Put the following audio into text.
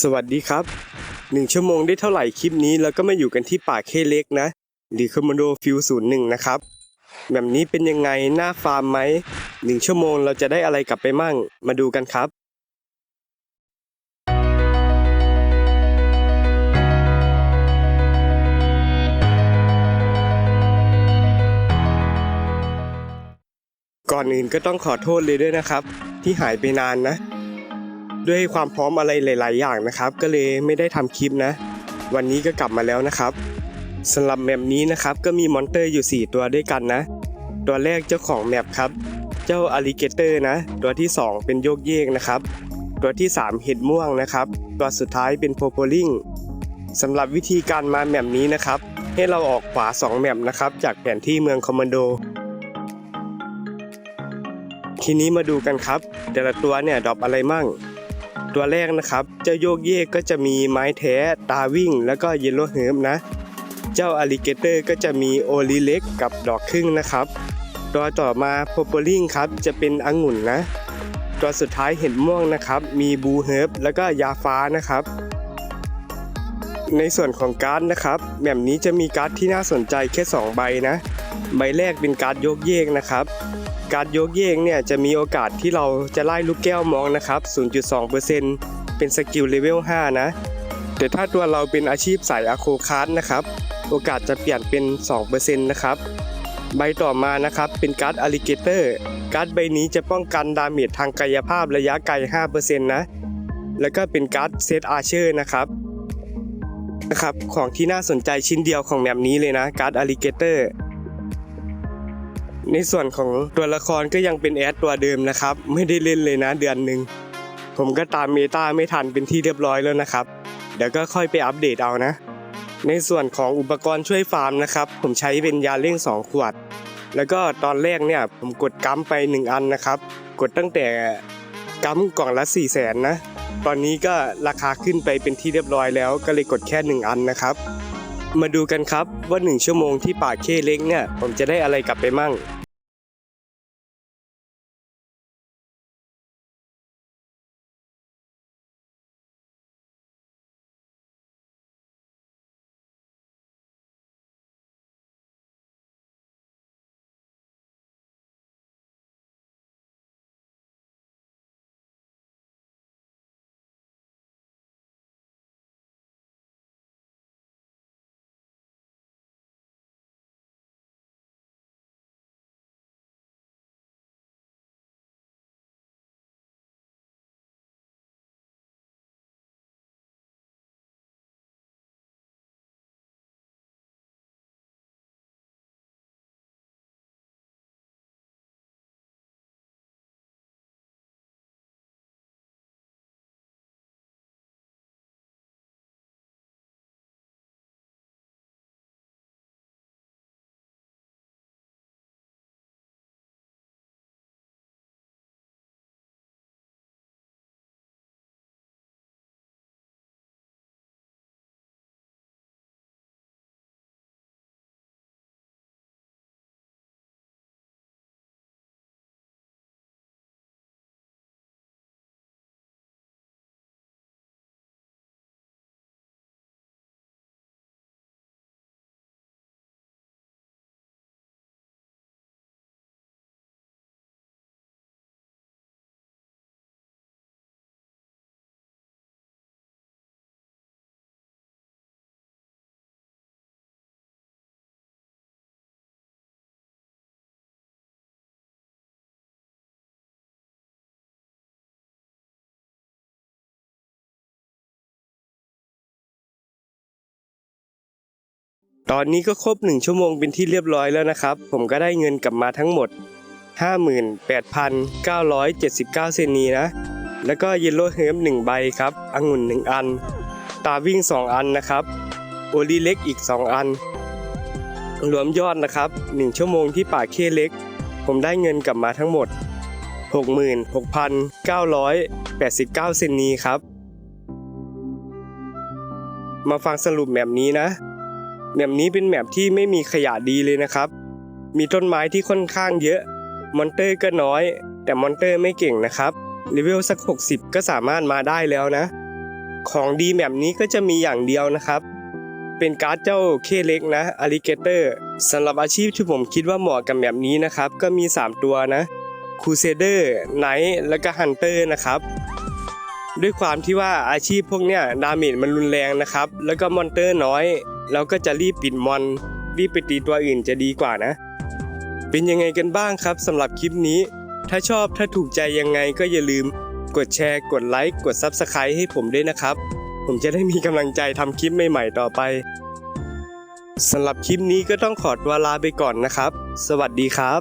สวัสดีครับหนึ่งชั่วโมงได้เท่าไหร่คลิปนี้ แล้วก็มาอยู่กันที่ป่าเคเล็กนะหรือคอมโมโดฟิวศูนย์หนึ่งนะครับแบบนี้เป็นยังไงหน้าฟาร์มไหมหนึ่งชั่วโมงเราจะได้อะไรกลับไปมั่ง มาดูกันครับก่อนอื่นก็ต้องขอโทษเลยด้วยนะครับ ที่หายไปนานนะ ด้วยความพร้อมอะไรหลาย ๆ อย่างนะครับ ก็เลยไม่ได้ทำคลิปนะ วันนี้ก็กลับมาแล้วนะครับสำหรับแมปนี้นะครับก็มีมอนเตอร์อยู่ 4 ตัวด้วยกันนะ ตัวแรกเจ้าของแมปครับ เจ้าอลิเกเตอร์นะ ตัวที่ 2 เป็นโยกเยกนะครับ ตัวที่ 3 เห็ดม่วงนะครับ ตัวสุดท้ายเป็นโพโพลิงสำหรับวิธีการมาแมปนี้นะครับ ให้เราออกขวา 2 แมปนะครับ จากแผนที่เมืองคอมมานโด ทีนี้มาดูกันครับ แต่ละตัวเนี่ยดรอปอะไรมั่ง ตัวแรกนะครับ เจ้าโยกเยกก็จะมีไม้แท้ตาวิ่ง แล้วก็เยลโล่เฮิร์มนะ เจ้าอลิเกเตอร์ก็จะมีโอลิเล็กกับดอกครึ่งนะครับ ตัวต่อมาโพโปลิงครับจะเป็นองุ่นนะ ตัวสุดท้ายเห็ดม่วงนะครับ มีบูเฮิร์บแล้วก็ยาฟ้านะครับ ในส่วนของการ์ดนะครับแบบนี้จะมีการ์ดที่น่าสนใจแค่ 2 ใบนะ ใบแรกเป็นการ์ดโยกเยกนะครับ การโยกเยกเนี่ยจะมีโอกาสที่เราจะไล่ลูกแก้วมองนะครับ 0.2%เป็นสกิลเลเวล 5 นะ แต่ถ้าตัวเราเป็นอาชีพสายอะโคคาร์ดนะครับ โอกาสจะเปลี่ยนเป็น 2%นะครับใบต่อมานะครับเป็นการ์ดอลิเกเตอร์การ์ดใบนี้จะป้องกันดาเมจทางกายภาพระยะไกล 5%นะ แล้วก็เป็นการ์ดเซตอาร์เชอร์นะครับนะครับของที่น่าสนใจชิ้นเดียวของแมปนี้เลยนะการ์ดอลิเกเตอร์ ในส่วนของตัวละครก็ยังเป็นแอดตัวเดิมนะครับ ไม่ได้เล่นเลยนะเดือนหนึ่งผมก็ตามเมตาไม่ทันเป็นที่เรียบร้อยแล้วนะครับ เดี๋ยวก็ค่อยไปอัปเดตเอานะ ในส่วนของอุปกรณ์ช่วยฟาร์มนะครับ ผมใช้เป็นยาเร่ง 2 ขวด แล้วก็ตอนแรกเนี่ยผมกดกัมไป 1 อันนะครับ กดตั้งแต่กัมกล่องละ4 0 0แสนนะ ตอนนี้ก็ราคาขึ้นไปเป็นที่เรียบร้อยแล้ว ก็เลยกดแค่ 1 อันนะครับ มาดูกันครับว่า 1 ชั่วโมงที่ป่าเคเล็กเนี่ยผมจะได้อะไรกลับไปมั่ง ตอนนี้ก็ครบ 1 ชั่วโมงเป็นที่เรียบร้อยแล้วนะครับ ผมก็ได้เงินกลับมาทั้งหมด 58,979 เซนนีนะ แล้วก็เยลโล่เฮิร์ม1ใบครับองุ่น 1 อัน ตาวิ่ง 2 อันนะครับ โอลีเล็กอีก 2 อัน รวมยอดนะครับ 1 ชั่วโมงที่ป่าเคเล็ก ผมได้เงินกลับมาทั้งหมด 66,989 เซนนีครับ มาฟังสรุปแบบนี้นะ แมปนี้เป็นแมปที่ไม่มีขยะดีเลยนะครับ มีต้นไม้ที่ค่อนข้างเยอะ มอนเตอร์ก็น้อย แต่มอนเตอร์ไม่เก่งนะครับเลเวลสัก 60 ก็สามารถมาได้แล้วนะ ของดีแบบนี้ก็จะมีอย่างเดียวนะครับ เป็นการ์ดเจ้าเคเล็กนะอลิเกเตอร์สำหรับอาชีพที่ผมคิดว่าเหมาะกับแบบนี้นะครับ ก็มี 3 ตัวนะคูเซเดอร์ไนท์แล้วก็ฮันเตอร์นะครับด้วยความที่ว่าอาชีพพวกเนี้ยดาเมจมันรุนแรงนะครับ แล้วก็มอนเตอร์น้อย เราก็จะรีบปิดมอน รีบไปตีตัวอื่นจะดีกว่านะ เป็นยังไงกันบ้างครับสำหรับคลิปนี้ ถ้าชอบถ้าถูกใจยังไงก็อย่าลืม กดแชร์ กดไลค์ กด Subscribe ให้ผมด้วยนะครับ ผมจะได้มีกำลังใจทำคลิปใหม่ๆต่อไปสำหรับคลิปนี้ก็ต้องขอตัวลาไปก่อนนะครับ สวัสดีครับ